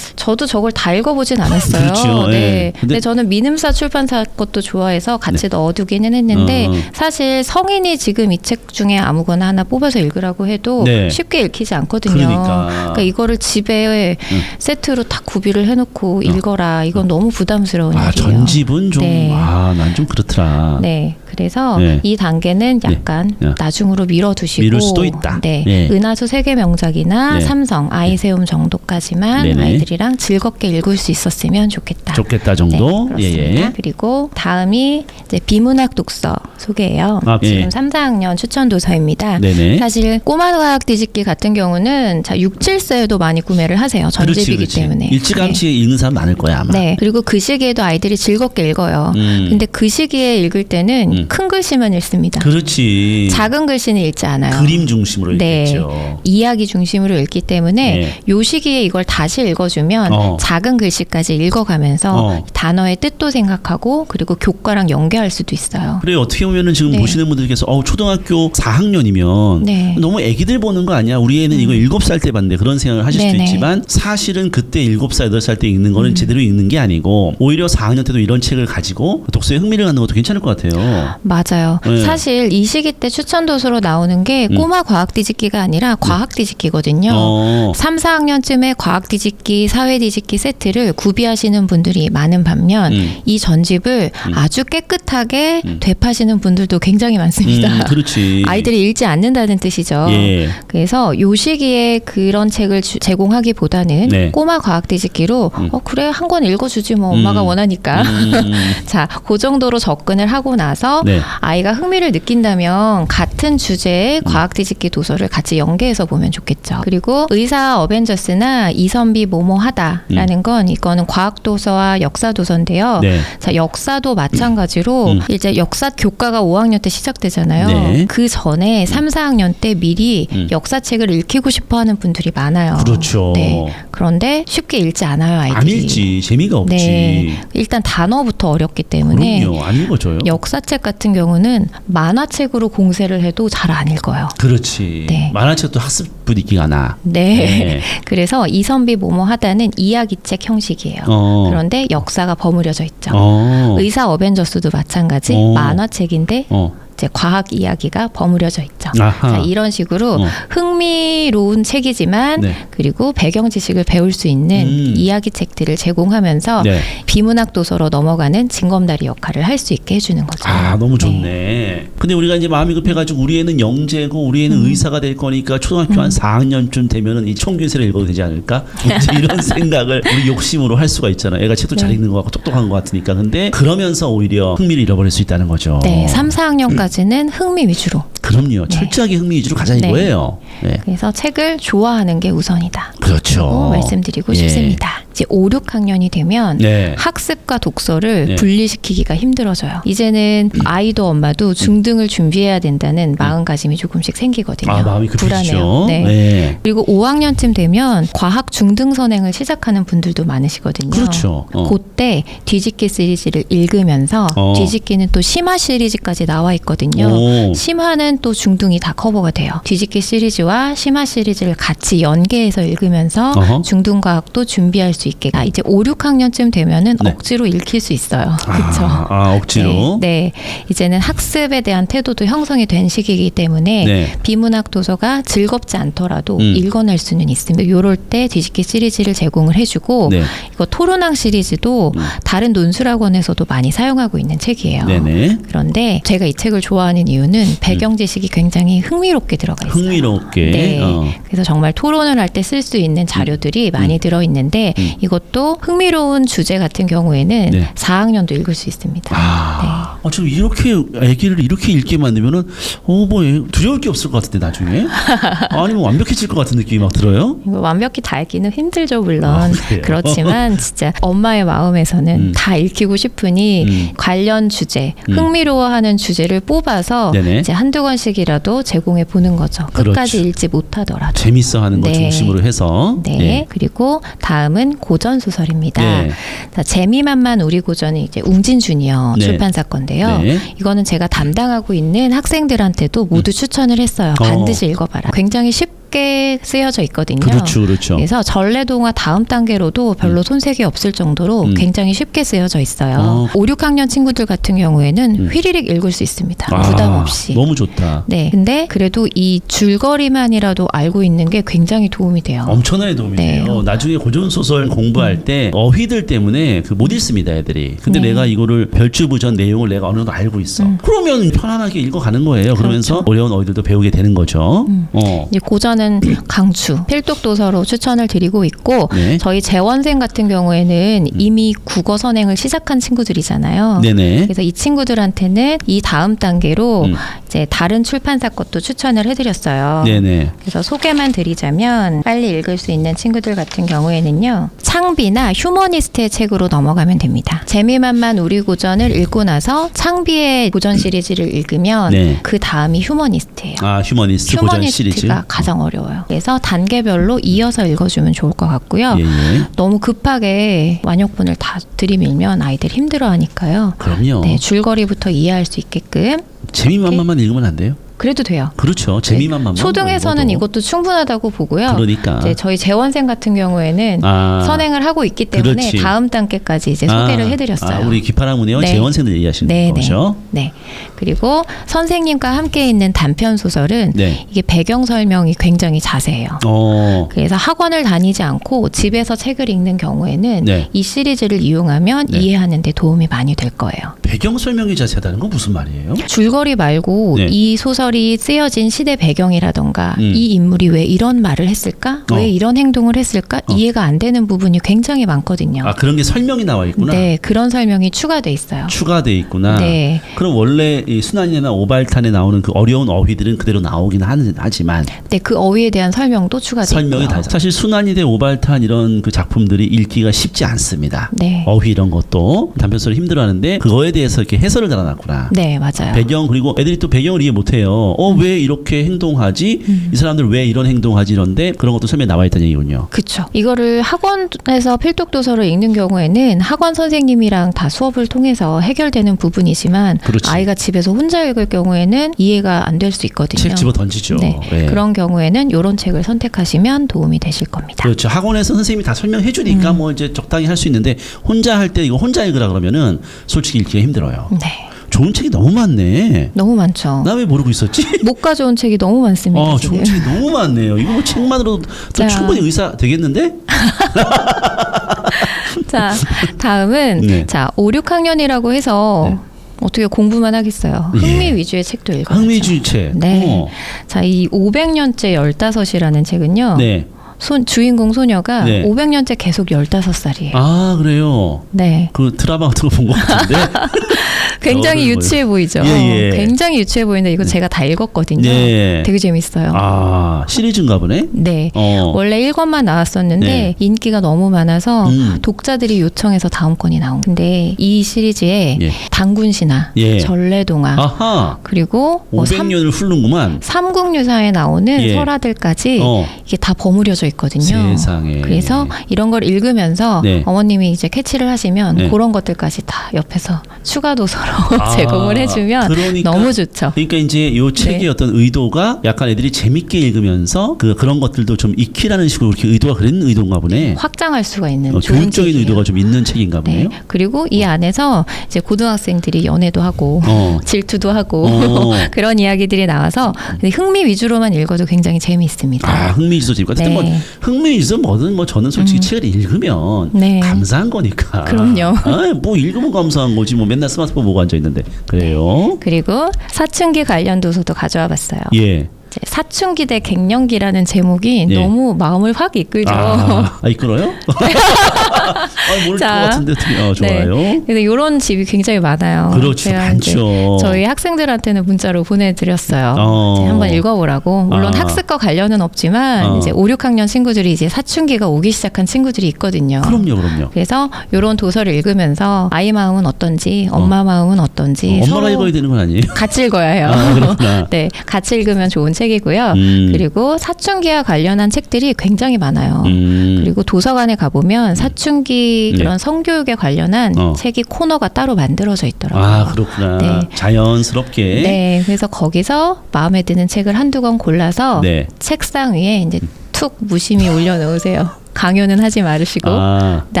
[SPEAKER 1] 저도 저걸 다 읽어보진 않았어요.
[SPEAKER 2] 그렇죠, 예.
[SPEAKER 1] 네.
[SPEAKER 2] 근데-
[SPEAKER 1] 근데, 저는 미음사 출판사 것도 좋아해서 같이 넣어두기는 했는데
[SPEAKER 2] 어.
[SPEAKER 1] 사실 성인이 지금 이 책 중에 아무거나 하나 뽑아서 읽으라고 해도
[SPEAKER 2] 네.
[SPEAKER 1] 쉽게 읽히지 않거든요.
[SPEAKER 2] 그러니까.
[SPEAKER 1] 그러니까 이거를 집에
[SPEAKER 2] 음.
[SPEAKER 1] 세트로 다 구비를 해놓고 읽어라. 이건 너무 부담스러운
[SPEAKER 2] 아,
[SPEAKER 1] 일이에요.
[SPEAKER 2] 전집은 좀,
[SPEAKER 1] 네.
[SPEAKER 2] 아, 난 좀 그렇더라.
[SPEAKER 1] 네, 그래서
[SPEAKER 2] 네.
[SPEAKER 1] 이 단계는 약간
[SPEAKER 2] 네.
[SPEAKER 1] 나중으로 미뤄두시고
[SPEAKER 2] 미룰 수도 있다.
[SPEAKER 1] 네,
[SPEAKER 2] 네.
[SPEAKER 1] 은하수 세계 명작이나
[SPEAKER 2] 네.
[SPEAKER 1] 삼성 아이세움 정도까지만
[SPEAKER 2] 네네.
[SPEAKER 1] 아이들이랑 즐겁게 읽을 수 있었으면 좋겠다.
[SPEAKER 2] 좋겠다 정도.
[SPEAKER 1] 네,
[SPEAKER 2] 예,
[SPEAKER 1] 그렇습니다.
[SPEAKER 2] 예.
[SPEAKER 1] 그리고 다음이 이제 비문학 독서 소개예요.
[SPEAKER 2] 아,
[SPEAKER 1] 지금
[SPEAKER 2] 예.
[SPEAKER 1] 3, 4학년 추천 도서입니다.
[SPEAKER 2] 네네.
[SPEAKER 1] 사실 꼬마 과학 뒤집기 같은 경우는 자 6, 7세에도 많이 구매를 하세요. 전집이기 때문에.
[SPEAKER 2] 일찌감치 읽는 사람 많을 거야 아마.
[SPEAKER 1] 네. 네. 그리고 그 시기에도 아이들이 즐겁게 읽어요.
[SPEAKER 2] 음.
[SPEAKER 1] 근데 그 시기에 읽을 때는
[SPEAKER 2] 음.
[SPEAKER 1] 큰 글씨만 읽습니다.
[SPEAKER 2] 그렇지.
[SPEAKER 1] 작은 글씨는 읽지 않아요.
[SPEAKER 2] 그림 중심으로
[SPEAKER 1] 네.
[SPEAKER 2] 읽겠죠.
[SPEAKER 1] 이야기 중심으로 읽기 때문에
[SPEAKER 2] 네.
[SPEAKER 1] 요 시기에 이걸 다시 읽어주면
[SPEAKER 2] 어.
[SPEAKER 1] 작은 글씨까지 읽어가면서
[SPEAKER 2] 어.
[SPEAKER 1] 단어의 뜻도 생각하고 그리고 교과랑 연계할 수도 있어요.
[SPEAKER 2] 그래 어떻게 보면은 지금
[SPEAKER 1] 네.
[SPEAKER 2] 보시는 분들께서 어 초등학교 4학년이면
[SPEAKER 1] 네. 음.
[SPEAKER 2] 너무 애기들 보는 거 아니야? 우리 애는 이거 7살 때 봤는데 그런 생각을 하실 수도
[SPEAKER 1] 네네. 음.
[SPEAKER 2] 있지만 사실은 그때 7살, 8살 때 읽는 거는 제대로 읽는 게 아니고 오히려 4학년 때도 이런 책을 가지고 독서에 흥미를 갖는 것도 괜찮을 것 같아요.
[SPEAKER 1] 맞아요.
[SPEAKER 2] 네.
[SPEAKER 1] 사실 이 시기 때 추천 도서로 나오는 게
[SPEAKER 2] 음.
[SPEAKER 1] 꼬마 과학 뒤집기가 아니라 과학 뒤집기거든요.
[SPEAKER 2] 어.
[SPEAKER 1] 3, 4학년쯤에 과학 뒤집기, 사회 뒤집기 세트를 구비하시는 분들이 많은 반면
[SPEAKER 2] 음.
[SPEAKER 1] 이 전집을 아주 깨끗하게 되파시는 분들도 굉장히 많습니다.
[SPEAKER 2] 음, 그렇지.
[SPEAKER 1] 아이들이 읽지 않는다는 뜻이죠.
[SPEAKER 2] 예.
[SPEAKER 1] 그래서 요 시기에 그런 책을 주- 제공하기보다는
[SPEAKER 2] 네.
[SPEAKER 1] 꼬마 과학 뒤집기로 어 그래 한 권 읽어주지 뭐 엄마가
[SPEAKER 2] 음.
[SPEAKER 1] 원하니까
[SPEAKER 2] 음.
[SPEAKER 1] 자, 그 정도로 접근을 하고 나서
[SPEAKER 2] 네.
[SPEAKER 1] 아이가 흥미를 느낀다면 같은 주제의 과학 뒤집기 도서를 같이 연계해서 보면 좋겠죠. 그리고 의사 어벤져스나 이선비 뭐뭐 하다라는 건 이거는 과학 도서와 역사 도서인데요.
[SPEAKER 2] 네.
[SPEAKER 1] 자, 역사도 마찬가지로
[SPEAKER 2] 음.
[SPEAKER 1] 이제 역사 교과가 5학년 때 시작되잖아요.
[SPEAKER 2] 네.
[SPEAKER 1] 그 전에 3, 4학년 때 미리
[SPEAKER 2] 음.
[SPEAKER 1] 역사책을 읽히고 싶어 하는 분들이 많아요.
[SPEAKER 2] 그렇죠.
[SPEAKER 1] 네. 그런데 쉽게 읽지 않아요, 아이들이.
[SPEAKER 2] 안 읽지. 재미가 없지.
[SPEAKER 1] 네. 일단 단어부터 어렵기 때문에
[SPEAKER 2] 그럼요. 안 읽어줘요.
[SPEAKER 1] 역사책 같은 경우는 만화책으로 공세를 해도 잘 안 읽어요.
[SPEAKER 2] 그렇지.
[SPEAKER 1] 네.
[SPEAKER 2] 만화책도 학습 분위기가 나.
[SPEAKER 1] 네.
[SPEAKER 2] 네.
[SPEAKER 1] 그래서 이선비 모모 하다는 이야기책 형식이에요.
[SPEAKER 2] 어.
[SPEAKER 1] 그런데 역사가 버무려져 있죠.
[SPEAKER 2] 어.
[SPEAKER 1] 의사 어벤져스도 마찬가지
[SPEAKER 2] 어.
[SPEAKER 1] 만화책인데
[SPEAKER 2] 어.
[SPEAKER 1] 이제 과학 이야기가 버무려져 있죠. 자, 이런 식으로
[SPEAKER 2] 어.
[SPEAKER 1] 흥미로운 책이지만
[SPEAKER 2] 네.
[SPEAKER 1] 그리고 배경 지식을 배울 수 있는
[SPEAKER 2] 음.
[SPEAKER 1] 이야기 책들을 제공하면서
[SPEAKER 2] 네.
[SPEAKER 1] 비문학 도서로 넘어가는 징검다리 역할을 할 수 있게 해주는 거죠.
[SPEAKER 2] 아 너무
[SPEAKER 1] 네.
[SPEAKER 2] 좋네. 근데 우리가 이제 마음이 급해가지고 우리 애는 영재고 우리 애는
[SPEAKER 1] 음.
[SPEAKER 2] 의사가 될 거니까 초등학교 한 4학년쯤 되면은 이 총균세를 읽어도 되지 않을까? 이런 생각을 우리 욕심으로 할 수가 있잖아. 애가 책도 잘
[SPEAKER 1] 네.
[SPEAKER 2] 읽는 것 같고 똑똑한 것 같으니까. 근데 그러면서 오히려 흥미를 잃어버릴 수 있다는 거죠.
[SPEAKER 1] 네, 3, 4학년까지 는 흥미 위주로.
[SPEAKER 2] 그럼요. 철저하게 흥미 위주로 가자
[SPEAKER 1] 네.
[SPEAKER 2] 이거예요. 네.
[SPEAKER 1] 그래서 책을 좋아하는 게 우선이다.
[SPEAKER 2] 그렇죠.
[SPEAKER 1] 말씀드리고
[SPEAKER 2] 예.
[SPEAKER 1] 싶습니다. 이제 5, 6학년이 되면
[SPEAKER 2] 네.
[SPEAKER 1] 학습과 독서를
[SPEAKER 2] 네.
[SPEAKER 1] 분리시키기가 힘들어져요. 이제는 아이도 엄마도 중등을 준비해야 된다는 마음가짐이 조금씩 생기거든요.
[SPEAKER 2] 아 마음이 급해지죠.
[SPEAKER 1] 불안해요. 네.
[SPEAKER 2] 네.
[SPEAKER 1] 그리고 5학년쯤 되면 과학 중등 선행을 시작하는 분들도 많으시거든요.
[SPEAKER 2] 그렇죠. 어.
[SPEAKER 1] 그때 뒤집기 시리즈를 읽으면서
[SPEAKER 2] 어.
[SPEAKER 1] 뒤집기는 또 심화 시리즈까지 나와 있거든요.
[SPEAKER 2] 오.
[SPEAKER 1] 심화는 또 중등이 다 커버가 돼요. 뒤집기 시리즈와 심화 시리즈를 같이 연계해서 읽으면서
[SPEAKER 2] 어허.
[SPEAKER 1] 중등 과학도 준비할 수 있게. 아, 이제 5, 6학년쯤 되면은
[SPEAKER 2] 네.
[SPEAKER 1] 억지로 읽힐 수 있어요. 그렇죠.
[SPEAKER 2] 아, 아, 억지로.
[SPEAKER 1] 네, 네. 이제는 학습에 대한 태도도 형성이 된 시기이기 때문에
[SPEAKER 2] 네.
[SPEAKER 1] 비문학 도서가 즐겁지 않더라도
[SPEAKER 2] 음.
[SPEAKER 1] 읽어낼 수는 있습니다. 요럴 때 뒤집기 시리즈를 제공을 해주고
[SPEAKER 2] 네.
[SPEAKER 1] 이거 토론학 시리즈도
[SPEAKER 2] 음.
[SPEAKER 1] 다른 논술학원에서도 많이 사용하고 있는 책이에요.
[SPEAKER 2] 네네.
[SPEAKER 1] 그런데 제가 이 책을 좋아하는 이유는 배경 지식이 굉장히 흥미롭게 들어가 있어요.
[SPEAKER 2] 흥미롭게.
[SPEAKER 1] 네.
[SPEAKER 2] 어.
[SPEAKER 1] 그래서 정말 토론을 할 때 쓸 수 있는 자료들이 많이 들어 있는데
[SPEAKER 2] 음.
[SPEAKER 1] 이것도 흥미로운 주제 같은 경우에는
[SPEAKER 2] 네.
[SPEAKER 1] 4학년도 읽을 수 있습니다.
[SPEAKER 2] 아, 어, 지금 이렇게 아기를 이렇게 읽게 만들면은 어뭐 두려울 게 없을 것 같은데 나중에 아니면 완벽해질 것 같은 느낌이 막 들어요.
[SPEAKER 1] 완벽히 다 읽기는 힘들죠 물론
[SPEAKER 2] 아?
[SPEAKER 1] 그렇지만 진짜 엄마의 마음에서는
[SPEAKER 2] 음.
[SPEAKER 1] 다 읽히고 싶으니
[SPEAKER 2] 음.
[SPEAKER 1] 관련 주제
[SPEAKER 2] 음.
[SPEAKER 1] 흥미로워하는 주제를 뽑아서
[SPEAKER 2] 네네.
[SPEAKER 1] 이제 한두 권씩이라도 제공해 보는 거죠
[SPEAKER 2] 그렇죠.
[SPEAKER 1] 끝까지 읽지 못하더라도
[SPEAKER 2] 재밌어 하는 거
[SPEAKER 1] 네.
[SPEAKER 2] 중심으로 해서.
[SPEAKER 1] 네.
[SPEAKER 2] 예.
[SPEAKER 1] 그리고 다음은 고전 소설입니다.
[SPEAKER 2] 네.
[SPEAKER 1] 자, 재미만만 우리 고전이 이제 웅진 주니어
[SPEAKER 2] 네.
[SPEAKER 1] 출판사 건데요.
[SPEAKER 2] 네.
[SPEAKER 1] 이거는 제가 담당하고 있는 학생들한테도 모두 추천을 했어요.
[SPEAKER 2] 어.
[SPEAKER 1] 반드시 읽어봐라. 굉장히 쉽 게 쓰여져 있거든요.
[SPEAKER 2] 그렇죠, 그렇죠.
[SPEAKER 1] 그래서 전래동화 다음 단계로도 별로 손색이 없을 정도로
[SPEAKER 2] 음.
[SPEAKER 1] 굉장히 쉽게 쓰여져 있어요.
[SPEAKER 2] 어.
[SPEAKER 1] 5, 6학년 친구들 같은 경우에는
[SPEAKER 2] 음.
[SPEAKER 1] 휘리릭 읽을 수 있습니다.
[SPEAKER 2] 아,
[SPEAKER 1] 부담 없이.
[SPEAKER 2] 너무 좋다.
[SPEAKER 1] 네. 근데 그래도 이 줄거리만이라도 알고 있는 게 굉장히 도움이 돼요.
[SPEAKER 2] 엄청나게 도움이
[SPEAKER 1] 네.
[SPEAKER 2] 돼요. 나중에 고전 소설 공부할 때 어휘들 때문에 그 못 읽습니다, 애들이. 근데
[SPEAKER 1] 네.
[SPEAKER 2] 내가 이거를 별주부전 내용을 내가 어느 정도 알고 있어.
[SPEAKER 1] 음.
[SPEAKER 2] 그러면 편안하게 읽어가는 거예요. 그러면서 어려운 어휘들도 배우게 되는 거죠.
[SPEAKER 1] 음.
[SPEAKER 2] 어.
[SPEAKER 1] 이제 고전 은 강추, 필독 도서로 추천을 드리고 있고
[SPEAKER 2] 네.
[SPEAKER 1] 저희 재원생 같은 경우에는 이미 국어 선행을 시작한 친구들이잖아요.
[SPEAKER 2] 네네.
[SPEAKER 1] 그래서 이 친구들한테는 이 다음 단계로
[SPEAKER 2] 음.
[SPEAKER 1] 이제 다른 출판사 것도 추천을 해드렸어요.
[SPEAKER 2] 네네.
[SPEAKER 1] 그래서 소개만 드리자면 빨리 읽을 수 있는 친구들 같은 경우에는요 창비나 휴머니스트의 책으로 넘어가면 됩니다. 재미만만 우리 고전을 읽고 나서 창비의 고전 시리즈를 읽으면
[SPEAKER 2] 네.
[SPEAKER 1] 그 다음이 휴머니스트예요.
[SPEAKER 2] 아 휴머니스트 고전 시리즈.
[SPEAKER 1] 휴머니스트가 가장 어 려워요. 그래서 단계별로 이어서 읽어주면 좋을 것 같고요.
[SPEAKER 2] 예, 예.
[SPEAKER 1] 너무 급하게 완역본을 다 들이밀면 아이들 힘들어하니까요.
[SPEAKER 2] 그럼요.
[SPEAKER 1] 네, 줄거리부터 이해할 수 있게끔
[SPEAKER 2] 재미만만만 읽으면 안 돼요?
[SPEAKER 1] 그래도 돼요.
[SPEAKER 2] 그렇죠. 재미만만만.
[SPEAKER 1] 네. 초등에서는
[SPEAKER 2] 읽어도.
[SPEAKER 1] 이것도 충분하다고 보고요.
[SPEAKER 2] 그러니까.
[SPEAKER 1] 이제 저희 재원생 같은 경우에는
[SPEAKER 2] 아.
[SPEAKER 1] 선행을 하고 있기 때문에
[SPEAKER 2] 그렇지.
[SPEAKER 1] 다음 단계까지 이제 소개를 해드렸어요.
[SPEAKER 2] 아, 우리 기파랑 문의원
[SPEAKER 1] 네.
[SPEAKER 2] 재원생들 얘기하시는
[SPEAKER 1] 네,
[SPEAKER 2] 거죠?
[SPEAKER 1] 네. 그리고 선생님과 함께 있는 단편 소설은
[SPEAKER 2] 네.
[SPEAKER 1] 이게 배경 설명이 굉장히 자세해요.
[SPEAKER 2] 어.
[SPEAKER 1] 그래서 학원을 다니지 않고 집에서 책을 읽는 경우에는
[SPEAKER 2] 네.
[SPEAKER 1] 이 시리즈를 이용하면
[SPEAKER 2] 네.
[SPEAKER 1] 이해하는 데 도움이 많이 될 거예요.
[SPEAKER 2] 배경 설명이 자세하다는 건 무슨 말이에요?
[SPEAKER 1] 줄거리 말고
[SPEAKER 2] 네.
[SPEAKER 1] 이 소설 이 쓰여진 시대 배경이라던가
[SPEAKER 2] 음.
[SPEAKER 1] 이 인물이 왜 이런 말을 했을까?
[SPEAKER 2] 어.
[SPEAKER 1] 왜 이런 행동을 했을까?
[SPEAKER 2] 어.
[SPEAKER 1] 이해가 안 되는 부분이 굉장히 많거든요.
[SPEAKER 2] 아 그런 게 설명이 나와 있구나.
[SPEAKER 1] 네, 그런 설명이 추가돼 있어요.
[SPEAKER 2] 추가돼 있구나.
[SPEAKER 1] 네.
[SPEAKER 2] 그럼 원래 이 순환이나 오발탄에 나오는 그 어려운 어휘들은 그대로 나오긴 하- 하지만
[SPEAKER 1] 네, 그 어휘에 대한 설명도 추가돼
[SPEAKER 2] 설명이
[SPEAKER 1] 있고요.
[SPEAKER 2] 다 사실 순환이 대 오발탄 이런 그 작품들이 읽기가 쉽지 않습니다.
[SPEAKER 1] 네.
[SPEAKER 2] 어휘 이런 것도 단편소리 힘들어하는데 그거에 대해서 이렇게 해설을 달아놨구나.
[SPEAKER 1] 네, 맞아요.
[SPEAKER 2] 배경 그리고 애들이 또 배경을 이해 못해요. 어 왜 이렇게 행동하지?
[SPEAKER 1] 음.
[SPEAKER 2] 이 사람들 왜 이런 행동하지? 이런데 그런 것도 설명에 나와 있다는 얘기군요.
[SPEAKER 1] 그쵸. 이거를 학원에서 필독 도서를 읽는 경우에는 학원 선생님이랑 다 수업을 통해서 해결되는 부분이지만
[SPEAKER 2] 그렇지.
[SPEAKER 1] 아이가 집에서 혼자 읽을 경우에는 이해가 안 될 수 있거든요.
[SPEAKER 2] 책 집어 던지죠.
[SPEAKER 1] 네.
[SPEAKER 2] 예.
[SPEAKER 1] 그런 경우에는 이런 책을 선택하시면 도움이 되실 겁니다.
[SPEAKER 2] 그렇죠. 학원에서 선생님이 다 설명해 주니까
[SPEAKER 1] 음.
[SPEAKER 2] 뭐 이제 적당히 할 수 있는데 혼자 할 때 이거 혼자 읽으라 그러면은 솔직히 읽기가 힘들어요.
[SPEAKER 1] 네.
[SPEAKER 2] 좋은 책이 너무 많네.
[SPEAKER 1] 너무 많죠.
[SPEAKER 2] 나 왜 모르고 있었지?
[SPEAKER 1] 못 가져온 책이 너무 많습니다.
[SPEAKER 2] 어,
[SPEAKER 1] 지금.
[SPEAKER 2] 좋은 책이 너무 많네요. 이거 뭐 책만으로도 또
[SPEAKER 1] 자.
[SPEAKER 2] 충분히 의사 되겠는데?
[SPEAKER 1] 자, 다음은
[SPEAKER 2] 네.
[SPEAKER 1] 자, 5, 6학년이라고 해서
[SPEAKER 2] 네.
[SPEAKER 1] 어떻게 공부만 하겠어요.
[SPEAKER 2] 예.
[SPEAKER 1] 흥미 위주의 책도 읽어야죠.
[SPEAKER 2] 흥미주의 책.
[SPEAKER 1] 네.
[SPEAKER 2] 어.
[SPEAKER 1] 자, 이 500년째 15이라는 책은요.
[SPEAKER 2] 네.
[SPEAKER 1] 손, 주인공 소녀가
[SPEAKER 2] 네.
[SPEAKER 1] 500년째 계속 15살이에요.
[SPEAKER 2] 아, 그래요.
[SPEAKER 1] 네.
[SPEAKER 2] 그 드라마 같은 거 본 것 같은데.
[SPEAKER 1] 굉장히
[SPEAKER 2] 어른을
[SPEAKER 1] 유치해 보이죠.
[SPEAKER 2] 예, 예.
[SPEAKER 1] 굉장히 유치해 보이는데 이거 제가 다 읽었거든요.
[SPEAKER 2] 네.
[SPEAKER 1] 되게 재밌어요.
[SPEAKER 2] 아, 시리즈인가 보네?
[SPEAKER 1] 네.
[SPEAKER 2] 어.
[SPEAKER 1] 원래 1권만 나왔었는데
[SPEAKER 2] 네.
[SPEAKER 1] 인기가 너무 많아서
[SPEAKER 2] 음.
[SPEAKER 1] 독자들이 요청해서 다음 권이 나온. 근데 이 시리즈에
[SPEAKER 2] 예.
[SPEAKER 1] 당군 신화,
[SPEAKER 2] 예.
[SPEAKER 1] 전래동화,
[SPEAKER 2] 아하.
[SPEAKER 1] 그리고 뭐 삼,
[SPEAKER 2] 500년을 훑는구만.
[SPEAKER 1] 삼국유사에 나오는
[SPEAKER 2] 예.
[SPEAKER 1] 설화들까지
[SPEAKER 2] 어.
[SPEAKER 1] 이게 다 버무려져 있거든요.
[SPEAKER 2] 세상에.
[SPEAKER 1] 그래서 이런 걸 읽으면서
[SPEAKER 2] 네.
[SPEAKER 1] 어머님이 이제 캐치를 하시면
[SPEAKER 2] 네.
[SPEAKER 1] 그런 것들까지 다 옆에서 추가 도서로
[SPEAKER 2] 아,
[SPEAKER 1] 제공을 해주면
[SPEAKER 2] 그러니까-
[SPEAKER 1] 너무 좋죠.
[SPEAKER 2] 그러니까 이제 요 책의
[SPEAKER 1] 네.
[SPEAKER 2] 어떤 의도가 약간 애들이 재밌게 읽으면서 그 그런 것들도 좀 익히라는 식으로 이렇게 의도가 그런 의도인가 보네.
[SPEAKER 1] 확장할 수가 있는
[SPEAKER 2] 어,
[SPEAKER 1] 책이에요.
[SPEAKER 2] 의도가 좀 있는 책인가
[SPEAKER 1] 네.
[SPEAKER 2] 보네요.
[SPEAKER 1] 그리고 이 안에서 이제 고등학생들이 연애도 하고
[SPEAKER 2] 어.
[SPEAKER 1] 질투도 하고
[SPEAKER 2] 어.
[SPEAKER 1] 그런 이야기들이 나와서 근데 흥미 위주로만 읽어도 굉장히 재미있습니다.
[SPEAKER 2] 아 흥미지수 재밌고 어쨌든 뭐
[SPEAKER 1] 네.
[SPEAKER 2] 흥미지수 뭐든 뭐 저는 솔직히 책을 읽으면
[SPEAKER 1] 네.
[SPEAKER 2] 감사한 거니까.
[SPEAKER 1] 그럼요.
[SPEAKER 2] 아, 뭐 읽으면 감사한 거지 뭐 맨날 스마트폰 보고 앉아 있는데 그래요.
[SPEAKER 1] 그리고 사춘기 관련 도서도 가져와 봤어요.
[SPEAKER 2] 예.
[SPEAKER 1] 이제 사춘기 대 갱년기라는 제목이
[SPEAKER 2] 예.
[SPEAKER 1] 너무 마음을 확 이끌죠.
[SPEAKER 2] 아, 아 이끌어요? 아, 모를 것
[SPEAKER 1] 자,
[SPEAKER 2] 같은데 어, 좋아요.
[SPEAKER 1] 네. 그래서 이런 집이 굉장히 많아요.
[SPEAKER 2] 그렇죠,
[SPEAKER 1] 이제
[SPEAKER 2] 많죠.
[SPEAKER 1] 저희 학생들한테는 문자로 보내드렸어요.
[SPEAKER 2] 어.
[SPEAKER 1] 한번 읽어보라고. 물론
[SPEAKER 2] 아.
[SPEAKER 1] 학습과 관련은 없지만
[SPEAKER 2] 어.
[SPEAKER 1] 이제 5, 6학년 친구들이 이제 사춘기가 오기 시작한 친구들이 있거든요.
[SPEAKER 2] 그럼요, 그럼요.
[SPEAKER 1] 그래서 이런 도서를 읽으면서 아이 마음은 어떤지, 엄마 마음은 어떤지
[SPEAKER 2] 어, 엄마가 읽어야 되는 건 아니에요?
[SPEAKER 1] 같이 읽어야 해요.
[SPEAKER 2] 아.
[SPEAKER 1] 네, 같이 읽으면 좋은 책이고요.
[SPEAKER 2] 음.
[SPEAKER 1] 그리고 사춘기와 관련한 책들이 굉장히 많아요.
[SPEAKER 2] 음.
[SPEAKER 1] 그리고 도서관에 가보면 사춘기
[SPEAKER 2] 네.
[SPEAKER 1] 그런 성교육에 관련한
[SPEAKER 2] 어.
[SPEAKER 1] 책이 코너가 따로 만들어져 있더라고요.
[SPEAKER 2] 아 그렇구나.
[SPEAKER 1] 네.
[SPEAKER 2] 자연스럽게.
[SPEAKER 1] 네, 그래서 거기서 마음에 드는 책을 한두 권 골라서
[SPEAKER 2] 네.
[SPEAKER 1] 책상 위에 이제 툭 무심히 올려놓으세요. 강요는 하지 말으시고.
[SPEAKER 2] 아,
[SPEAKER 1] 근데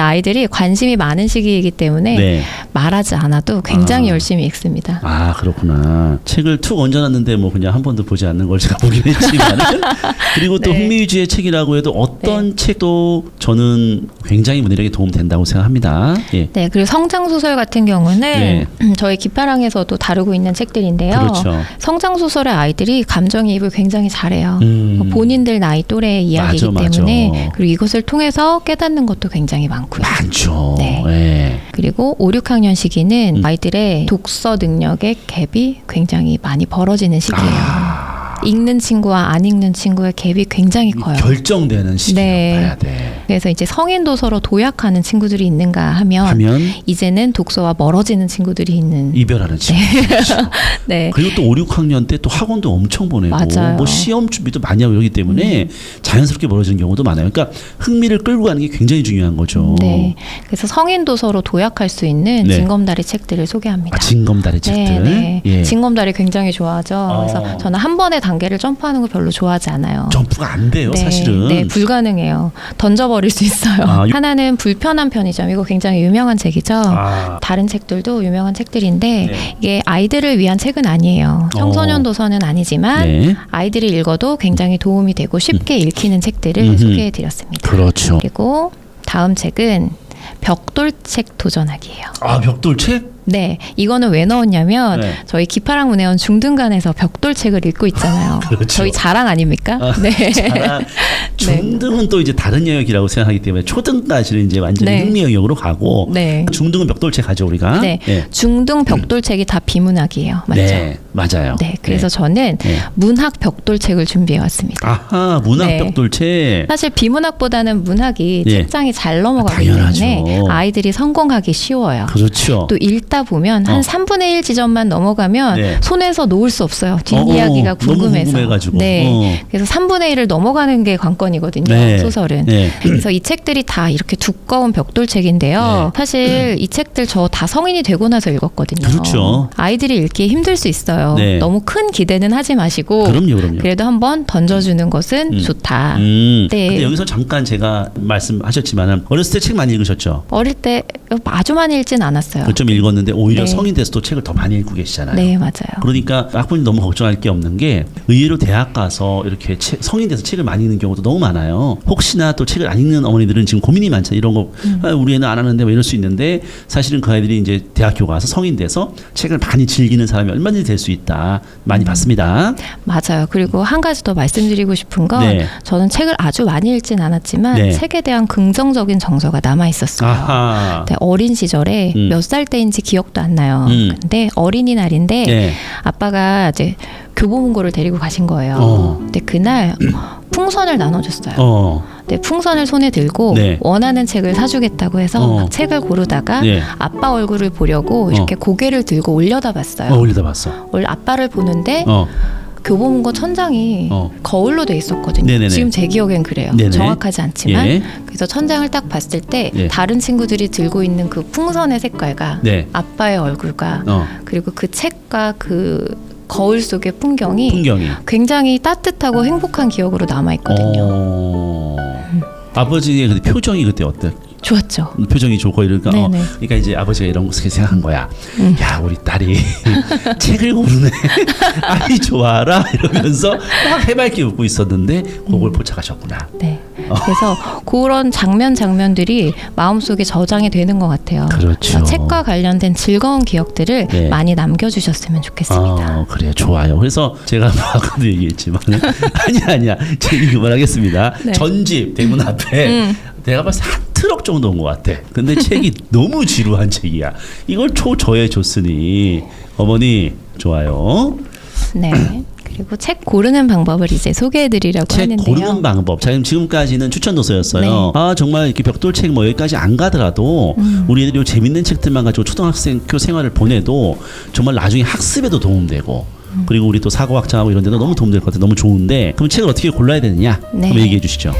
[SPEAKER 1] 아이들이 관심이 많은 시기이기 때문에
[SPEAKER 2] 네.
[SPEAKER 1] 말하지 않아도 굉장히
[SPEAKER 2] 아.
[SPEAKER 1] 열심히 읽습니다.
[SPEAKER 2] 아 그렇구나. 책을 툭 얹어놨는데 뭐 그냥 한 번도 보지 않는 걸 제가 보긴 했지만은 그리고 또
[SPEAKER 1] 네.
[SPEAKER 2] 흥미 위주의 책이라고 해도 어떤 책도 저는 굉장히 문해력에 도움 된다고 생각합니다. 예.
[SPEAKER 1] 네, 그리고 성장 소설 같은 경우는
[SPEAKER 2] 네.
[SPEAKER 1] 저희 기파랑에서도 다루고 있는 책들인데요.
[SPEAKER 2] 그렇죠.
[SPEAKER 1] 성장 소설의 아이들이 감정이입을 굉장히 잘해요.
[SPEAKER 2] 음.
[SPEAKER 1] 본인들 나이 또래의 이야기이기
[SPEAKER 2] 맞아, 맞아.
[SPEAKER 1] 때문에 그리고 이것을 통해서 깨닫는 것도 굉장히 많고요.
[SPEAKER 2] 많죠.
[SPEAKER 1] 네.
[SPEAKER 2] 예.
[SPEAKER 1] 그리고 5, 6학년 시기는
[SPEAKER 2] 음.
[SPEAKER 1] 아이들의 독서 능력의 갭이 굉장히 많이 벌어지는 시기예요.
[SPEAKER 2] 아.
[SPEAKER 1] 읽는 친구와 안 읽는 친구의 갭이 굉장히 커요.
[SPEAKER 2] 결정되는 시기라고
[SPEAKER 1] 네.
[SPEAKER 2] 봐야 돼.
[SPEAKER 1] 그래서 이제 성인 도서로 도약하는 친구들이 있는가 하면
[SPEAKER 2] 하면
[SPEAKER 1] 이제는 독서와 멀어지는 친구들이 있는
[SPEAKER 2] 이별하는 친구.
[SPEAKER 1] 네.
[SPEAKER 2] 그리고 또 5, 6학년 때 또 학원도 엄청 보내고
[SPEAKER 1] 맞아요.
[SPEAKER 2] 뭐 시험 준비도 많이 하고 이러기 때문에
[SPEAKER 1] 음.
[SPEAKER 2] 자연스럽게 멀어지는 경우도 많아요. 그러니까 흥미를 끌고 가는 게 굉장히 중요한 거죠.
[SPEAKER 1] 네. 그래서 성인 도서로 도약할 수 있는
[SPEAKER 2] 네.
[SPEAKER 1] 진검다리 책들을 소개합니다.
[SPEAKER 2] 아, 진검다리 책들.
[SPEAKER 1] 네, 네.
[SPEAKER 2] 예.
[SPEAKER 1] 진검다리 굉장히 좋아하죠.
[SPEAKER 2] 어.
[SPEAKER 1] 그래서 저는 한 번의 단계를 점프하는 걸 별로 좋아하지 않아요.
[SPEAKER 2] 점프가 안 돼요,
[SPEAKER 1] 네,
[SPEAKER 2] 사실은.
[SPEAKER 1] 네, 불가능해요. 던져버 릴 수 있어요.
[SPEAKER 2] 아, 유-
[SPEAKER 1] 하나는 불편한 편의점. 이거 굉장히 유명한 책이죠.
[SPEAKER 2] 아,
[SPEAKER 1] 다른 책들도 유명한 책들인데
[SPEAKER 2] 네.
[SPEAKER 1] 이게 아이들을 위한 책은 아니에요. 청소년
[SPEAKER 2] 어.
[SPEAKER 1] 도서는 아니지만
[SPEAKER 2] 네.
[SPEAKER 1] 아이들이 읽어도 굉장히 도움이 되고 쉽게 읽히는 책들을
[SPEAKER 2] 음흠.
[SPEAKER 1] 소개해 드렸습니다.
[SPEAKER 2] 그렇죠.
[SPEAKER 1] 그리고 다음 책은 벽돌책 도전하기예요.
[SPEAKER 2] 아, 벽돌 책?
[SPEAKER 1] 네, 이거는 왜 넣었냐면
[SPEAKER 2] 네.
[SPEAKER 1] 저희 기파랑 문해원 중등간에서 벽돌책을 읽고 있잖아요.
[SPEAKER 2] 그렇죠.
[SPEAKER 1] 저희 자랑 아닙니까?
[SPEAKER 2] 아,
[SPEAKER 1] 네.
[SPEAKER 2] 아, 중등은 또 이제 다른 영역이라고 생각하기 때문에 초등까지는 이제 완전히
[SPEAKER 1] 네.
[SPEAKER 2] 흥미 영역으로 가고
[SPEAKER 1] 네.
[SPEAKER 2] 중등은 벽돌책 하죠 우리가.
[SPEAKER 1] 네.
[SPEAKER 2] 예.
[SPEAKER 1] 중등 벽돌책이 다 비문학이에요. 맞죠?
[SPEAKER 2] 네, 맞아요.
[SPEAKER 1] 네, 그래서 저는
[SPEAKER 2] 네.
[SPEAKER 1] 문학 벽돌책을 준비해 왔습니다.
[SPEAKER 2] 아하 문학
[SPEAKER 1] 네.
[SPEAKER 2] 벽돌책.
[SPEAKER 1] 사실 비문학보다는 문학이
[SPEAKER 2] 예.
[SPEAKER 1] 책장이 잘 넘어가기
[SPEAKER 2] 당연하죠.
[SPEAKER 1] 때문에 아이들이 성공하기 쉬워요.
[SPEAKER 2] 그렇죠.
[SPEAKER 1] 또 읽다 보면
[SPEAKER 2] 어.
[SPEAKER 1] 한 3분의 1 지점만 넘어가면
[SPEAKER 2] 네.
[SPEAKER 1] 손에서 놓을 수 없어요.
[SPEAKER 2] 어, 어,
[SPEAKER 1] 뒷이야기가
[SPEAKER 2] 너무
[SPEAKER 1] 궁금해서.
[SPEAKER 2] 궁금해가지고.
[SPEAKER 1] 네.
[SPEAKER 2] 어.
[SPEAKER 1] 그래서 3분의 1을 넘어가는 게 관건이거든요.
[SPEAKER 2] 네.
[SPEAKER 1] 소설은.
[SPEAKER 2] 네.
[SPEAKER 1] 그래서 이 책들이 다 이렇게 두꺼운 벽돌책인데요.
[SPEAKER 2] 네.
[SPEAKER 1] 사실 이 책들 저 다 성인이 되고 나서 읽었거든요.
[SPEAKER 2] 그렇죠.
[SPEAKER 1] 아이들이 읽기 힘들 수 있어요.
[SPEAKER 2] 네.
[SPEAKER 1] 너무 큰 기대는 하지 마시고
[SPEAKER 2] 그럼요, 그럼요.
[SPEAKER 1] 그래도 한번 던져주는 것은
[SPEAKER 2] 음.
[SPEAKER 1] 좋다.
[SPEAKER 2] 음.
[SPEAKER 1] 네.
[SPEAKER 2] 근데 여기서 잠깐 제가 말씀하셨지만 어렸을 때 책 많이 읽으셨죠?
[SPEAKER 1] 어릴 때 아주 많이 읽진 않았어요.
[SPEAKER 2] 좀 읽었는데 오히려
[SPEAKER 1] 네.
[SPEAKER 2] 성인 돼서 또 책을 더 많이 읽고 계시잖아요.
[SPEAKER 1] 네, 맞아요.
[SPEAKER 2] 그러니까 학부님 너무 걱정할 게 없는 게 의외로 대학 가서 이렇게 책- 성인 돼서 책을 많이 읽는 경우도 너무 많아요. 혹시나 또 책을 안 읽는 어머니들은 지금 고민이 많잖아요. 이런 거
[SPEAKER 1] 음.
[SPEAKER 2] 아, 우리 애는 안 하는데 뭐 이럴 수 있는데 사실은 그 아이들이 이제 대학교 가서 성인 돼서 책을 많이 즐기는 사람이 얼마든지 될 수 있다.
[SPEAKER 1] 음.
[SPEAKER 2] 많이 봤습니다.
[SPEAKER 1] 맞아요. 그리고 한 가지 더 말씀드리고 싶은 건
[SPEAKER 2] 네.
[SPEAKER 1] 저는 책을 아주 많이 읽진 않았지만
[SPEAKER 2] 네.
[SPEAKER 1] 책에 대한 긍정적인 정서가 남아 있었어요.
[SPEAKER 2] 아하.
[SPEAKER 1] 네, 어린 시절에
[SPEAKER 2] 음.
[SPEAKER 1] 몇살 때인지 기억도 안 나요.
[SPEAKER 2] 음.
[SPEAKER 1] 근데 어린이날인데
[SPEAKER 2] 네.
[SPEAKER 1] 아빠가 이제 교보문고를 데리고 가신 거예요.
[SPEAKER 2] 어.
[SPEAKER 1] 근데 그날 풍선을 나눠줬어요.
[SPEAKER 2] 어.
[SPEAKER 1] 근데 풍선을 손에 들고
[SPEAKER 2] 네.
[SPEAKER 1] 원하는 책을 사주겠다고 해서
[SPEAKER 2] 어.
[SPEAKER 1] 막 책을 고르다가
[SPEAKER 2] 네.
[SPEAKER 1] 아빠 얼굴을 보려고 이렇게 고개를 들고 올려다봤어요.
[SPEAKER 2] 어, 올려다 봤어.
[SPEAKER 1] 원래 아빠를 보는데
[SPEAKER 2] 어.
[SPEAKER 1] 교보문고 천장이
[SPEAKER 2] 어.
[SPEAKER 1] 거울로 돼 있었거든요.
[SPEAKER 2] 네네네.
[SPEAKER 1] 지금 제 기억엔 그래요.
[SPEAKER 2] 네네.
[SPEAKER 1] 정확하지 않지만
[SPEAKER 2] 예.
[SPEAKER 1] 그래서 천장을 딱 봤을 때
[SPEAKER 2] 예.
[SPEAKER 1] 다른 친구들이 들고 있는 그 풍선의 색깔과
[SPEAKER 2] 네.
[SPEAKER 1] 아빠의 얼굴과
[SPEAKER 2] 어.
[SPEAKER 1] 그리고 그 책과 그 거울 속의 풍경이
[SPEAKER 2] 풍경이.
[SPEAKER 1] 굉장히 따뜻하고 행복한 기억으로 남아 있거든요.
[SPEAKER 2] 어. 아버지의 그 표정이 그때 어때?
[SPEAKER 1] 좋았죠.
[SPEAKER 2] 표정이 좋고 이러니까 어,
[SPEAKER 1] 네네.
[SPEAKER 2] 그러니까 이제 아버지가 이런 거 생각한 거야.
[SPEAKER 1] 음.
[SPEAKER 2] 야 우리 딸이 책을 고르네. 아이 좋아라 이러면서 막 해맑게 웃고 있었는데 그걸 포착하셨구나.
[SPEAKER 1] 네. 그래서 그런 장면 장면들이 마음속에 저장이 되는 것 같아요.
[SPEAKER 2] 그렇죠.
[SPEAKER 1] 책과 관련된 즐거운 기억들을
[SPEAKER 2] 네.
[SPEAKER 1] 많이 남겨주셨으면 좋겠습니다.
[SPEAKER 2] 아 그래 좋아요. 그래서 제가 뭐 아까도 얘기했지만 아니야 아니야 제 얘기 그만하겠습니다.
[SPEAKER 1] 네.
[SPEAKER 2] 전집 대문 앞에
[SPEAKER 1] 음.
[SPEAKER 2] 내가 봤을 때한 트럭 정도 온것 같아. 근데 책이 너무 지루한 책이야. 이걸 초저에 줬으니 어머니 좋아요.
[SPEAKER 1] 네. 그리고 책 고르는 방법을 이제 소개해드리려고
[SPEAKER 2] 책
[SPEAKER 1] 하는데요.
[SPEAKER 2] 고르는 방법. 자, 지금 지금까지는 추천 도서였어요.
[SPEAKER 1] 네.
[SPEAKER 2] 아 정말 이렇게 벽돌 책 뭐 여기까지 안 가더라도
[SPEAKER 1] 음.
[SPEAKER 2] 우리 애들이 요 재밌는 책들만 가지고 초등학생교 생활을 보내도 정말 나중에 학습에도 도움되고.
[SPEAKER 1] 음.
[SPEAKER 2] 그리고 우리 또 사고학장하고 이런 데도 너무 도움될 것 같아요. 너무 좋은데 그럼 책을 어떻게 골라야 되느냐?
[SPEAKER 1] 네.
[SPEAKER 2] 한번 얘기해 주시죠.